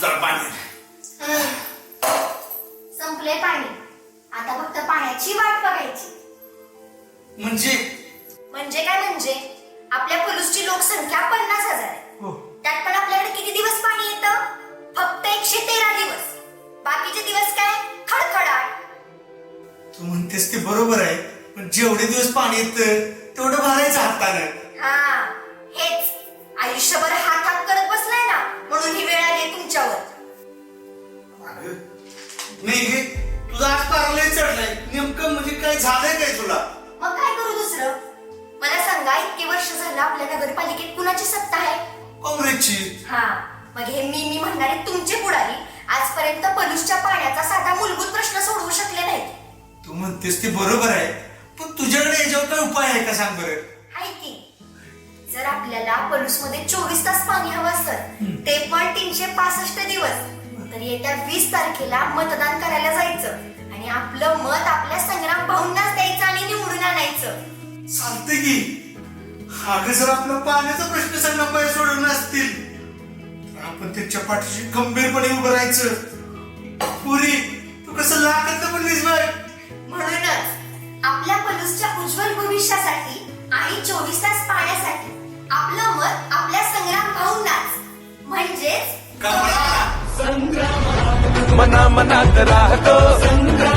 जरा पाणी. संपले पाणी. आता फक्त पाण्याची वाट बघायची. म्हणजे? म्हणजे काय म्हणजे? आपल्या पलूसची लोकसंख्या पन्नास हजार आहे. हो. त्यात पण आपल्याकडे किती दिवस पाणी येतं? फक्त एकशे तेरा दिवस. बाकीचे दिवस काय? खडखडाट. तू म्हणतेस ते बरोबर आहे पण जेवढे दिवस पाणी येतं तेवढं भरायचं हातानं. हा. नाही गे तुझा आज पारलंय चढलाय. नेमकं म्हणजे काय झालंय काय तुला? मग काय करू दुसरं? मला सांगा इतके वर्ष झालं आपल्या नगरपालिकेत कुणाची सत्ता आहे? काँग्रेसची. हा. मग हे मी मी म्हणणारे तुमचे पुढारी आजपर्यंत पलूसच्या पाण्याचा साधा मूलभूत प्रश्न सोडवू शकले नाहीत. तू म्हणतेस ते बरोबर आहे. पण तुझ्याकडे याच्यावर काय उपाय आहे का सांग बरं? आहे की. जर आपल्याला पलूसमध्ये चोवीस तास पाणी हवं असतं ते पण तीनशे पासष्ट दिवस. तर येत्या वीस तारखेला मतदान करायला जायचं. आणि आपलं मत आपल्या संग्राम भाऊंनाच द्यायचं आणि निवडून आणायचं. चालतंय की अगं जर आपला पाण्याचा प्रश्न सगळा पाय सोडवून असतील तर आपण त्याच्या पाठीशी गंभीरपणे उभं राहायचं. पुरी तू कसं बाय म्हणूनच आपल्या पलूसच्या उज्ज्वल भविष्यासाठी आणि चोवीस तास पाण्यासाठी आपलं मत आपल्या संग्राम भाऊंनाच. म्हणजेच मना मनात राहतो. संग्राम